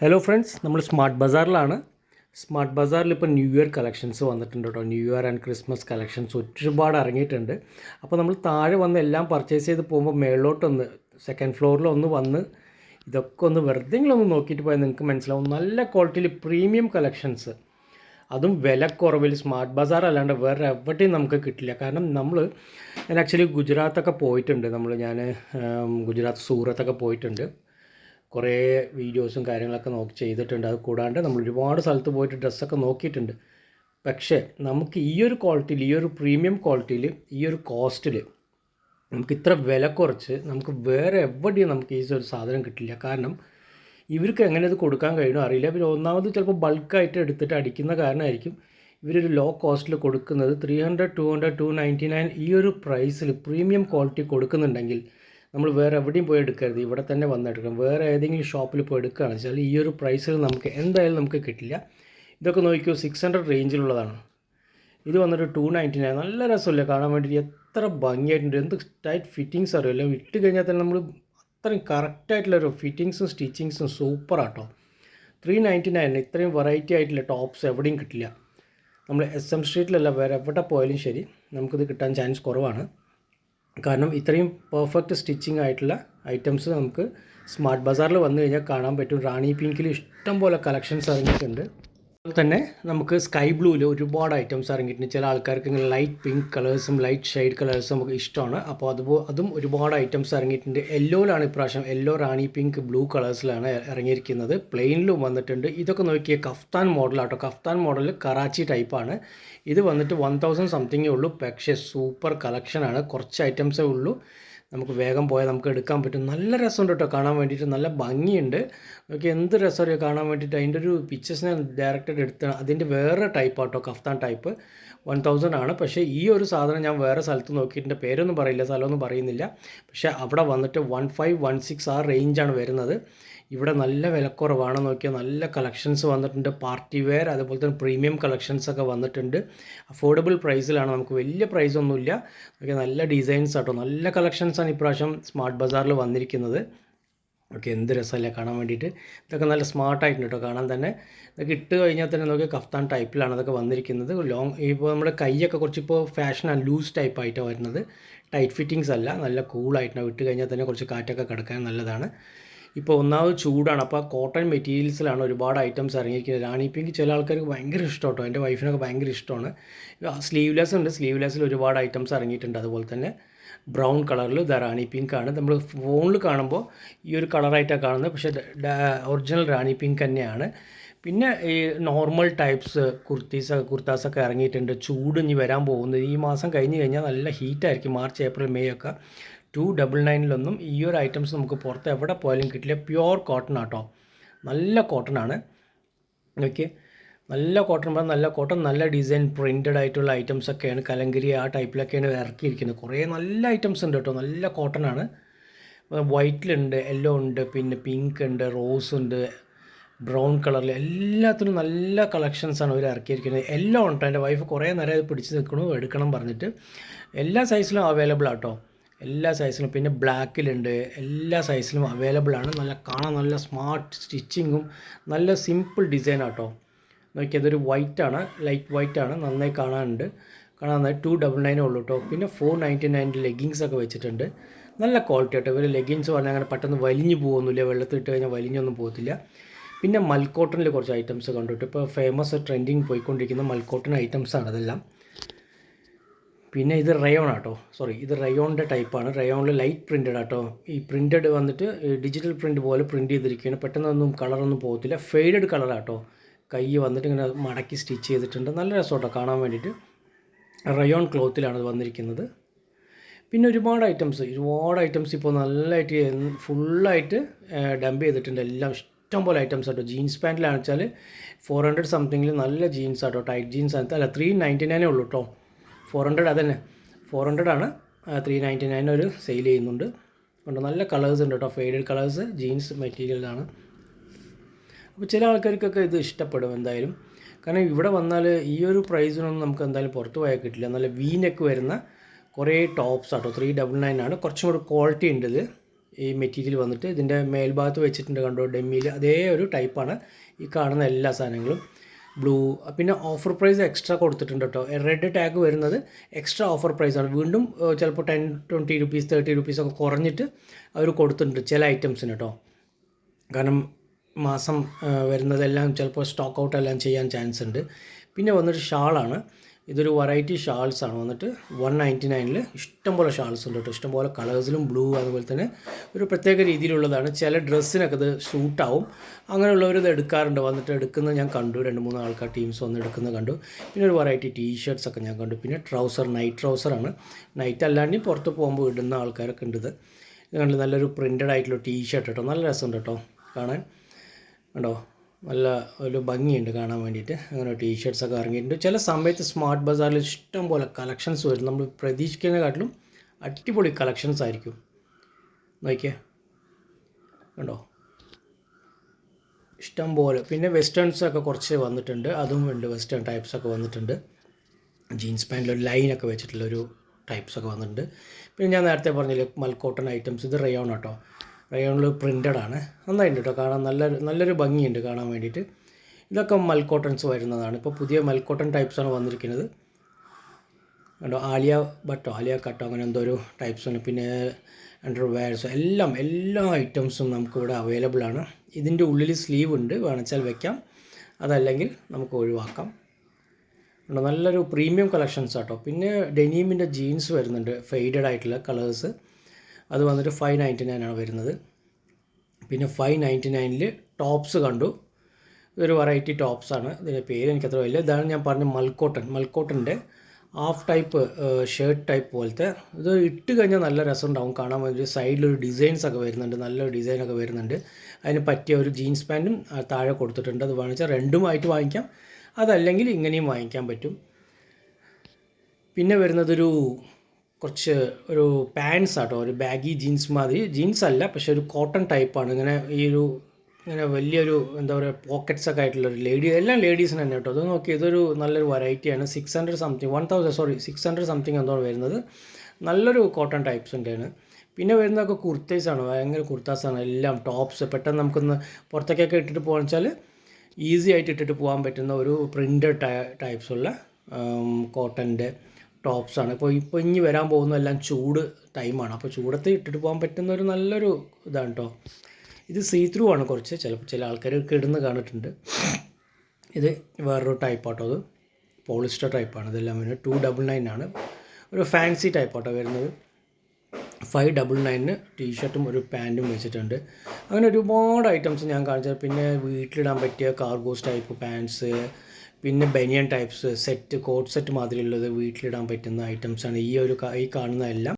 Hello friends നമ്മൾ smart ബസാറിലാണ് smart ബസാറിൽ ഇപ്പോൾ ന്യൂ ഇയർ കളക്ഷൻസ് വന്നിട്ടുണ്ട് കേട്ടോ new year and Christmas collections ഒരുപാട് ഇറങ്ങിയിട്ടുണ്ട്. അപ്പോൾ നമ്മൾ താഴെ വന്ന് എല്ലാം പർച്ചേസ് ചെയ്ത് പോകുമ്പോൾ മേളിലോട്ടൊന്ന് സെക്കൻഡ് ഫ്ലോറിൽ ഒന്ന് വന്ന് ഇതൊക്കെ ഒന്ന് വെറുതെ ഒന്ന് നോക്കിയിട്ട് പോയാൽ നിങ്ങൾക്ക് മനസ്സിലാവും. നല്ല ക്വാളിറ്റിയിൽ പ്രീമിയം കളക്ഷൻസ് അതും വിലക്കുറവിൽ സ്മാർട്ട് ബസാർ അല്ലാണ്ട് വേറെ എവിടെയും നമുക്ക് കിട്ടില്ല. കാരണം നമ്മൾ ഞാൻ ആക്ച്വലി ഗുജറാത്തൊക്കെ പോയിട്ടുണ്ട്. നമ്മൾ ഞാൻ ഗുജറാത്ത് സൂറത്തൊക്കെ പോയിട്ടുണ്ട്. കുറേ വീഡിയോസും കാര്യങ്ങളൊക്കെ നോക്കി ചെയ്തിട്ടുണ്ട്. അത് കൂടാണ്ട് നമ്മൾ ഒരുപാട് സ്ഥലത്ത് പോയിട്ട് ഡ്രസ്സൊക്കെ നോക്കിയിട്ടുണ്ട്. പക്ഷേ നമുക്ക് ഈ ഒരു ക്വാളിറ്റിയിൽ ഈ ഒരു പ്രീമിയം ക്വാളിറ്റിയിൽ ഈ ഒരു കോസ്റ്റിൽ നമുക്ക് ഇത്ര വില കുറച്ച് നമുക്ക് വേറെ എവിടെയും നമുക്ക് ഈ ഒരു സാധനം കിട്ടില്ല. കാരണം ഇവർക്ക് എങ്ങനെ അത് കൊടുക്കാൻ കഴിയുമോ അറിയില്ല. പിന്നെ ഒന്നാമത് ചിലപ്പോൾ ബൾക്കായിട്ട് എടുത്തിട്ട് അടിക്കുന്ന കാരണമായിരിക്കും ഇവരൊരു ലോ കോസ്റ്റിൽ കൊടുക്കുന്നത്. Three hundred two hundred two ninety nine ഈ ഒരു പ്രൈസിൽ പ്രീമിയം ക്വാളിറ്റി കൊടുക്കുന്നുണ്ടെങ്കിൽ നമ്മൾ വേറെ എവിടെയും പോയി എടുക്കരുത്. ഇവിടെ തന്നെ വന്നെടുക്കണം വേറെ ഏതെങ്കിലും ഷോപ്പിൽ പോയി എടുക്കുകയാണെന്ന് വെച്ചാൽ ഈ ഒരു പ്രൈസിൽ നമുക്ക് എന്തായാലും നമുക്ക് കിട്ടില്ല. ഇതൊക്കെ നോക്കിയോ സിക്സ് ഹൺഡ്രഡ് റേഞ്ചിലുള്ളതാണ് ഇത് വന്നിട്ട് ടു നയന്റി നയൻ നല്ല രസമല്ലേ? കാണാൻ വേണ്ടിയിട്ട് എത്ര ഭംഗിയായിട്ടുണ്ട്. എന്ത് ടൈറ്റ് ഫിറ്റിങ്സ് അറിയില്ല ഇട്ട് കഴിഞ്ഞാൽ തന്നെ നമ്മൾ അത്രയും കറക്റ്റായിട്ടുള്ളൊരു ഫിറ്റിങ്സും സ്റ്റിച്ചിങ്സും സൂപ്പറാട്ടോ ത്രീ നയന്റി നയൻ ഇത്രയും വെറൈറ്റി ആയിട്ടുള്ള ടോപ്സ് എവിടെയും കിട്ടില്ല. നമ്മൾ എസ് എം സ്ട്രീറ്റിലല്ല വേറെ എവിടെ പോയാലും ശരി നമുക്കിത് കിട്ടാൻ ചാൻസ് കുറവാണ്. കാരണം ഇത്രയും പെർഫെക്റ്റ് സ്റ്റിച്ചിങ് ആയിട്ടുള്ള ഐറ്റംസ് നമുക്ക് സ്മാർട്ട് ബസാറിൽ വന്നു കഴിഞ്ഞാൽ കാണാൻ പറ്റും. റാണി പിങ്കിൽ ഇഷ്ടംപോലെ കളക്ഷൻസ് ഇറങ്ങിയിട്ടുണ്ട്. തന്നെ നമുക്ക് സ്കൈ ബ്ലൂവിൽ ഒരുപാട് ഐറ്റംസ് ഇറങ്ങിയിട്ടുണ്ട്. ചില ആൾക്കാർക്ക് ഇങ്ങനെ ലൈറ്റ് പിങ്ക് കളേഴ്സും ലൈറ്റ് ഷെയ്ഡ് കളേഴ്സും നമുക്ക് ഇഷ്ടമാണ്. അപ്പോൾ അതുപോലെ അതും ഒരുപാട് ഐറ്റംസ് ഇറങ്ങിയിട്ടുണ്ട്. യെല്ലോയിലാണ് ഇപ്രാവശ്യം. യെല്ലോ റാണി പിങ്ക് ബ്ലൂ കളേഴ്സിലാണ് ഇറങ്ങിയിരിക്കുന്നത്. പ്ലെയിനിലും വന്നിട്ടുണ്ട്. ഇതൊക്കെ നോക്കിയ കഫ്താൻ മോഡലാട്ടോ കഫ്താൻ മോഡൽ കറാച്ചി ടൈപ്പാണ് ഇത് വന്നിട്ട് വൺ തൗസൻഡ് സംതിങ്ങേ ഉള്ളൂ. പക്ഷേ സൂപ്പർ കളക്ഷനാണ് കുറച്ച് ഐറ്റംസേ ഉള്ളൂ. നമുക്ക് വേഗം പോയാൽ നമുക്ക് എടുക്കാൻ പറ്റും. നല്ല രസമുണ്ട് കേട്ടോ കാണാൻ വേണ്ടിയിട്ട്. നല്ല ഭംഗിയുണ്ട്. നോക്കി എന്ത് രസമറിയോ കാണാൻ വേണ്ടിയിട്ട് അതിന്റെ ഒരു പിക്ചേഴ്സ് ഞാൻ ഡയറക്റ്റായിട്ട് എടുത്താണ് അതിന്റെ വേറെ ടൈപ്പ് ആട്ടോ കഫ്താൻ ടൈപ്പ് വൺ തൗസൻഡ് ആണ്. പക്ഷേ ഈ ഒരു സാധനം ഞാൻ വേറെ സ്ഥലത്ത് നോക്കിയിട്ടുണ്ട് പേരൊന്നും പറയില്ല സ്ഥലമൊന്നും പറയുന്നില്ല. പക്ഷേ അവിടെ വന്നിട്ട് വൺ ഫൈവ് വൺ സിക്സ് ആ റേഞ്ചാണ് വരുന്നത്. ഇവിടെ നല്ല വിലക്കുറവാണ്. നോക്കിയാൽ നല്ല കളക്ഷൻസ് വന്നിട്ടുണ്ട്. പാർട്ടി വെയർ അതുപോലെ തന്നെ പ്രീമിയം കളക്ഷൻസ് ഒക്കെ വന്നിട്ടുണ്ട്. അഫോർഡബിൾ പ്രൈസിലാണ് നമുക്ക് വലിയ പ്രൈസ് പ്രൈസൊന്നുമില്ല നോക്കിയാൽ നല്ല ഡിസൈൻസ് ആട്ടോ. നല്ല കളക്ഷൻസാണ് ഇപ്രാവശ്യം സ്മാർട്ട് ബസാറിൽ വന്നിരിക്കുന്നത്. ഓക്കെ എന്ത് രസമല്ലേ കാണാൻ വേണ്ടിയിട്ട്. ഇതൊക്കെ നല്ല സ്മാർട്ടായിട്ടുണ്ട് കേട്ടോ കാണാൻ തന്നെ. ഇതൊക്കെ ഇട്ട് കഴിഞ്ഞാൽ തന്നെ നോക്കി കഫ്താൻ ടൈപ്പിലാണ് അതൊക്കെ വന്നിരിക്കുന്നത്. ലോങ് ഇപ്പോൾ നമ്മുടെ കൈയൊക്കെ കുറച്ച് ഇപ്പോൾ ആൻഡ് ലൂസ് ടൈപ്പ് ആയിട്ടാണ് വരുന്നത്. ടൈറ്റ് ഫിറ്റിങ്സ് അല്ല. നല്ല കൂളായിട്ടാണ് ഇട്ട് കഴിഞ്ഞാൽ തന്നെ കുറച്ച് കാറ്റൊക്കെ കിടക്കാൻ നല്ലതാണ്. ഇപ്പോൾ ഒന്നാമത് ചൂടാണ്. അപ്പോൾ കോട്ടൺ മെറ്റീരിയൽസിലാണ് ഒരുപാട് ഐറ്റംസ് ഇറങ്ങിയിരിക്കുന്നത്. റാണി പിങ്ക് ചില ആൾക്കാർക്ക് ഭയങ്കര ഇഷ്ടം കേട്ടോ എന്റെ വൈഫിനൊക്കെ ഭയങ്കര ഇഷ്ടമാണ്. സ്ലീവ്ലെസ് ഉണ്ട്. സ്ലീവ്ലെസ്സിൽ ഒരുപാട് ഐറ്റംസ് ഇറങ്ങിയിട്ടുണ്ട്. അതുപോലെ തന്നെ ബ്രൗൺ കളറിൽ ദ റാണി പിങ്ക് ആണ്. നമ്മൾ ഫോണിൽ കാണുമ്പോൾ ഈ ഒരു കളറായിട്ടാണ് കാണുന്നത്. പക്ഷേ ഒറിജിനൽ റാണി പിങ്ക് തന്നെയാണ്. പിന്നെ ഈ നോർമൽ ടൈപ്സ് കുർത്തീസ് കുർത്താസൊക്കെ ഇറങ്ങിയിട്ടുണ്ട്. ചൂട് ഇനി വരാൻ പോകുന്നത്. ഈ മാസം കഴിഞ്ഞ് കഴിഞ്ഞാൽ നല്ല ഹീറ്റായിരിക്കും മാർച്ച് ഏപ്രിൽ മെയ് ഒക്കെ. ടു ഡബിൾ നയനിലൊന്നും ഈ ഒരു ഐറ്റംസ് നമുക്ക് പുറത്ത് എവിടെ പോയാലും കിട്ടില്ല. പ്യുവർ കോട്ടൺ ആട്ടോ. നല്ല കോട്ടൺ ആണ്. ഓക്കെ നല്ല കോട്ടൺ പറഞ്ഞാൽ നല്ല കോട്ടൺ നല്ല ഡിസൈൻ പ്രിന്റഡ് ആയിട്ടുള്ള ഐറ്റംസ് ഒക്കെയാണ് കലങ്കരി ആ ടൈപ്പിലൊക്കെയാണ് ഇറക്കിയിരിക്കുന്നത്. കുറേ നല്ല ഐറ്റംസ് ഉണ്ട് കേട്ടോ. നല്ല കോട്ടൺ ആണ്. വൈറ്റിലുണ്ട് യെല്ലോ ഉണ്ട് പിന്നെ പിങ്ക് ഉണ്ട് റോസ് ഉണ്ട് ബ്രൗൺ കളറിൽ എല്ലാത്തിനും നല്ല കളക്ഷൻസാണ് അവർ ഇറക്കിയിരിക്കുന്നത്. എല്ലാം ഉണ്ട്? എന്റെ വൈഫ് കുറേ നേരം പിടിച്ച് നിൽക്കണു എടുക്കണം പറഞ്ഞിട്ട്. എല്ലാ സൈസിലും അവൈലബിൾ ആട്ടോ എല്ലാ സൈസിലും പിന്നെ ബ്ലാക്കിലുണ്ട് എല്ലാ സൈസിലും അവൈലബിൾ ആണ്. നല്ല കാണാൻ നല്ല സ്മാർട്ട് സ്റ്റിച്ചിങ്ങും നല്ല സിമ്പിൾ ഡിസൈൻ ആട്ടോ. നോക്കിയത് ഒരു വൈറ്റ് ആണ്. ലൈറ്റ് വൈറ്റ് ആണ്. നന്നായി കാണാനുണ്ട്. കാണാൻ ടു ഡബിൾ നയനേ ഉള്ളൂ കേട്ടോ പിന്നെ ഫോർ നയന്റി നയന്റെ ലെഗിങ്സ് ഒക്കെ വെച്ചിട്ടുണ്ട്. നല്ല ക്വാളിറ്റി ആട്ടോ. ഇവർ ലെഗിങ്സ് പറഞ്ഞാൽ അങ്ങനെ പെട്ടെന്ന് വലിഞ്ഞു പോകുന്നില്ല. വെള്ളത്തിൽ ഇട്ട് കഴിഞ്ഞാൽ വലിഞ്ഞൊന്നും പോകത്തില്ല. പിന്നെ മൽക്കോട്ടണിൽ കുറച്ച് ഐറ്റംസ് കണ്ടിട്ട്. ഇപ്പോൾ ഫേമസ് ട്രെൻഡിങ് പോയിക്കൊണ്ടിരിക്കുന്ന മൽക്കോട്ടൺ ഐറ്റംസ് ആണ് അതെല്ലാം. പിന്നെ ഇത് റയോൺ ആട്ടോ. സോറി ഇത് റയോണിന്റെ ടൈപ്പാണ് റയോണിൽ ലൈറ്റ് പ്രിന്റഡ് ആട്ടോ. ഈ പ്രിന്റഡ് വന്നിട്ട് ഡിജിറ്റൽ പ്രിന്റ് പോലെ പ്രിന്റ് ചെയ്തിരിക്കുകയാണ്. പെട്ടെന്നൊന്നും കളറൊന്നും പോകത്തില്ല. ഫെയ്ഡഡ് കളറാട്ടോ കൈ വന്നിട്ട് ഇങ്ങനെ മടക്കി സ്റ്റിച്ച് ചെയ്തിട്ടുണ്ട്. നല്ല രസമാട്ടോ കാണാൻ വേണ്ടിയിട്ട്. റയോൺ ക്ലോത്തിലാണ് വന്നിരിക്കുന്നത്. പിന്നെ ഒരുപാട് ഐറ്റംസ് ഒരുപാട് ഐറ്റംസ് ഇപ്പോൾ നല്ലതായിട്ട് ഫുള്ളായിട്ട് ഡംപ് ചെയ്തിട്ടുണ്ട്. എല്ലാം ഇഷ്ടം പോലെ ഐറ്റംസ് ആട്ടോ. ജീൻസ് പാന്റിലാണെന്ന് വെച്ചാൽ ഫോർ ഹൺഡ്രഡ് സംതിങ്ങിൽ നല്ല ജീൻസ് ആട്ടോ. ടൈറ്റ് ജീൻസ് അല്ല ത്രീ നയന്റി നയനേ ഉള്ളൂ കേട്ടോ ഫോർ ഹൺഡ്രഡ് അതന്നെ. ഫോർ ഹൺഡ്രഡ് ആണ് ത്രീ നയന്റി നയൻ ഒരു സെയിൽ ചെയ്യുന്നുണ്ട്. ഉണ്ട് നല്ല കളേഴ്സ് ഉണ്ട് കേട്ടോ ഫെയ്ഡഡ് കളേഴ്സ് ജീൻസ് മെറ്റീരിയലാണ് അപ്പോൾ ചില ആൾക്കാർക്കൊക്കെ ഇത് ഇഷ്ടപ്പെടും എന്തായാലും. കാരണം ഇവിടെ വന്നാൽ ഈ ഒരു പ്രൈസിനൊന്നും നമുക്ക് എന്തായാലും പുറത്ത് പോയാൽ കിട്ടില്ല. നല്ല വി നെക്ക് വരുന്ന കുറേ ടോപ്സ് ആട്ടോ. ത്രീ ഡബിൾ നയൻ ആണ്. കുറച്ചും കൂടി ക്വാളിറ്റി ഉണ്ട് ഇത്. ഈ മെറ്റീരിയൽ വന്നിട്ട് ഇതിന്റെ മേൽഭാഗത്ത് വെച്ചിട്ടുണ്ട് കണ്ടോ ഡെമ്മിയിൽ അതേ ഒരു ടൈപ്പാണ് ഈ കാണുന്ന എല്ലാ സാധനങ്ങളും. ബ്ലൂ പിന്നെ ഓഫർ പ്രൈസ് എക്സ്ട്രാ കൊടുത്തിട്ടുണ്ട് കേട്ടോ റെഡ് ടാഗ് വരുന്നത് എക്സ്ട്രാ ഓഫർ പ്രൈസാണ് വീണ്ടും ചിലപ്പോൾ ten twenty rupees thirty rupees ഒക്കെ കുറഞ്ഞിട്ട് അവർ കൊടുത്തിട്ടുണ്ട് ചില ഐറ്റംസിന് കേട്ടോ കാരണം മാസം വരുന്നതെല്ലാം ചിലപ്പോൾ സ്റ്റോക്ക് ഔട്ട് എല്ലാം ചെയ്യാൻ ചാൻസ് ഉണ്ട്. പിന്നെ വന്നൊരു ഷാളാണ്. ഇതൊരു വെറൈറ്റി ഷാൾസ് ആണ്. വന്നിട്ട് വൺ നയന്റി നയനിൽ ഇഷ്ടംപോലെ ഷാൾസ് ഉണ്ട് കേട്ടോ. ഇഷ്ടംപോലെ കളേഴ്സിലും ബ്ലൂ അതുപോലെ തന്നെ ഒരു പ്രത്യേക രീതിയിലുള്ളതാണ്. ചില ഡ്രസ്സിനൊക്കെ ഇത് സൂട്ടാവും അങ്ങനെയുള്ളവർ ഇത് എടുക്കാറുണ്ട്. വന്നിട്ട് എടുക്കുന്നത് ഞാൻ കണ്ടു. രണ്ട് മൂന്ന് ആൾക്കാർ ടീംസ് വന്ന് എടുക്കുന്നത് കണ്ടു. പിന്നെ ഒരു വെറൈറ്റി ടീ ഒക്കെ ഞാൻ കണ്ടു. പിന്നെ ട്രൗസർ നൈറ്റ് ട്രൗസറാണ് നൈറ്റ് അല്ലാണ്ട് പുറത്ത് പോകുമ്പോൾ ഇടുന്ന ആൾക്കാരൊക്കെ ഉണ്ട് ഇത്. കണ്ടില്ല നല്ലൊരു പ്രിന്റഡ് ആയിട്ടുള്ള ടീ ഷർട്ട് കേട്ടോ. നല്ല രസമുണ്ട് കേട്ടോ. കാണാൻ. കണ്ടോ? നല്ല ഒരു ഭംഗിയുണ്ട് കാണാൻ വേണ്ടിയിട്ട്. അങ്ങനെ ടീ ഷർട്ട്സ് ഒക്കെ ഇറങ്ങിയിട്ടുണ്ട്. ചില സമയത്ത് സ്മാർട്ട് ബസാറിൽ ഇഷ്ടം പോലെ കളക്ഷൻസ് വരും. നമ്മൾ പ്രതീക്ഷിക്കുന്നതിനെക്കാട്ടിലും അടിപൊളി കളക്ഷൻസ് ആയിരിക്കും. നോക്കിയേ. കണ്ടോ? ഇഷ്ടം പോലെ. പിന്നെ വെസ്റ്റേൺസ് ഒക്കെ കുറച്ച് വന്നിട്ടുണ്ട്. അതും ഉണ്ട്. വെസ്റ്റേൺ ടൈപ്സ് ഒക്കെ വന്നിട്ടുണ്ട്. ജീൻസ് പാന്റിൽ ഒരു ലൈനൊക്കെ വെച്ചിട്ടുള്ള ഒരു ടൈപ്സ് ഒക്കെ വന്നിട്ടുണ്ട്. പിന്നെ ഞാൻ നേരത്തെ പറഞ്ഞില്ലേ മൽക്കോട്ടൺ ഐറ്റംസ് ഇത് റയോൺ കേട്ടോ റയോണിൽ പ്രിന്റഡ് ആണ്. നന്നായിട്ടുണ്ട് കേട്ടോ കാണാൻ. നല്ല നല്ലൊരു ഭംഗിയുണ്ട് കാണാൻ വേണ്ടിയിട്ട്. ഇതൊക്കെ മൽക്കോട്ടൺസ് വരുന്നതാണ്. ഇപ്പോൾ പുതിയ മൽക്കോട്ടൺ ടൈപ്സാണ് വന്നിരിക്കുന്നത്. കണ്ടോ? ആലിയ ബട്ടോ ആലിയ കട്ടോ അങ്ങനെ എന്തോ ഒരു ടൈപ്സ് ആണ്. പിന്നെ അണ്ടർ വെയർസ് എല്ലാം എല്ലാ ഐറ്റംസും നമുക്കിവിടെ അവൈലബിൾ ആണ്. ഇതിന്റെ ഉള്ളിൽ സ്ലീവ് ഉണ്ട്. വേണമെച്ചാൽ വെക്കാം. അതല്ലെങ്കിൽ നമുക്ക് ഒഴിവാക്കാം. നല്ലൊരു പ്രീമിയം കളക്ഷൻസ് ആട്ടോ പിന്നെ ഡെനീമിന്റെ ജീൻസ് വരുന്നുണ്ട്. ഫെയ്ഡഡ് ആയിട്ടുള്ള കളേഴ്സ് അത് വന്നിട്ട് ഫൈവ് നയന്റി നയൻ ആണ് വരുന്നത്. പിന്നെ ഫൈവ് നയന്റി നയനിൽ ടോപ്സ് കണ്ടു. ഒരു വെറൈറ്റി ടോപ്സ് ആണ്. ഇതിന്റെ പേര് എനിക്കത്ര വലിയ ഇതാണ് ഞാൻ പറഞ്ഞ മൽക്കോട്ടൺ മൽക്കോട്ടന്റെ ഹാഫ് ടൈപ്പ് ഷർട്ട് ടൈപ്പ് പോലത്തെ. ഇത് ഇട്ട് കഴിഞ്ഞാൽ നല്ല രസം രസമുണ്ടാവും കാണാൻ വേണ്ടി സൈഡിലൊരു ഡിസൈൻസ് ഒക്കെ വരുന്നുണ്ട്. നല്ലൊരു ഡിസൈനൊക്കെ വരുന്നുണ്ട്. അതിന് പറ്റിയ ഒരു ജീൻസ് പാന്റും താഴെ കൊടുത്തിട്ടുണ്ട്. അത് വാങ്ങിച്ചാൽ രണ്ടുമായിട്ട് വാങ്ങിക്കാം. അതല്ലെങ്കിൽ ഇങ്ങനെയും വാങ്ങിക്കാൻ പറ്റും. പിന്നെ വരുന്നതൊരു കുറച്ച് ഒരു പാൻസ് ആട്ടോ ഒരു ബാഗി ജീൻസ് മാതിരി. ജീൻസ് അല്ല പക്ഷെ ഒരു കോട്ടൺ ടൈപ്പാണ് ഇങ്ങനെ ഈ ഒരു ഇങ്ങനെ വലിയൊരു എന്താ പറയുക പോക്കറ്റ്സ് ഒക്കെ ആയിട്ടുള്ള ഒരു ലേഡി എല്ലാം ലേഡീസിന് തന്നെ കേട്ടോ. അത് നോക്കി ഇതൊരു നല്ലൊരു വെറൈറ്റിയാണ് six hundred something one thousand sorry six hundred something എന്തോ വരുന്നത്. നല്ലൊരു കോട്ടൺ ടൈപ്സ് ഉണ്ടാണ് പിന്നെ വരുന്നതൊക്കെ കുർത്തേസാണ് ഭയങ്കര കുർത്താസാണ് എല്ലാം ടോപ്സ് പെട്ടെന്ന് നമുക്കൊന്ന് പുറത്തേക്കൊക്കെ ഇട്ടിട്ട് പോകാൻ വെച്ചാൽ ഈസി ആയിട്ട് ഇട്ടിട്ട് പോകാൻ പറ്റുന്ന ഒരു പ്രിന്റഡ് ടൈപ്സ് ഉള്ള കോട്ടന്റെ ടോപ്സാണ് ഇപ്പോൾ ഇപ്പോൾ ഇനി വരാൻ പോകുന്ന എല്ലാം ചൂട് ടൈമാണ് അപ്പോൾ ചൂടത്ത് ഇട്ടിട്ട് പോകാൻ പറ്റുന്ന ഒരു നല്ലൊരു ഇതാണ് കേട്ടോ ഇത് സീ ത്രൂ ആണ് കുറച്ച്. ചിലപ്പോൾ ചില ആൾക്കാർ ഇടുന്ന കണ്ടിട്ടുണ്ട്. ഇത് വേറൊരു ടൈപ്പാട്ടോ അത്. പോളിസ്റ്റർ ടൈപ്പാണ് ഇതെല്ലാം വരുന്നത് ടു ഡബിൾ നയൻ ആണ്. ഒരു ഫാൻസി ടൈപ്പാട്ടോ വരുന്നത്. ഫൈവ് ഡബിൾ നയനിന് ടീഷർട്ടും ഒരു പാന്റും വെച്ചിട്ടുണ്ട്. അങ്ങനെ ഒരുപാട് ഐറ്റംസ് ഞാൻ കാണിച്ചത് പിന്നെ വീട്ടിലിടാൻ പറ്റിയ കാർഗോസ് ടൈപ്പ് പാൻസ് പിന്നെ banian types set coat set മാതിരിയുള്ളത് വീട്ടിലിടാൻ പറ്റുന്ന ഐറ്റംസാണ് ഈ ഒരു ഈ കാണുന്ന എല്ലാം.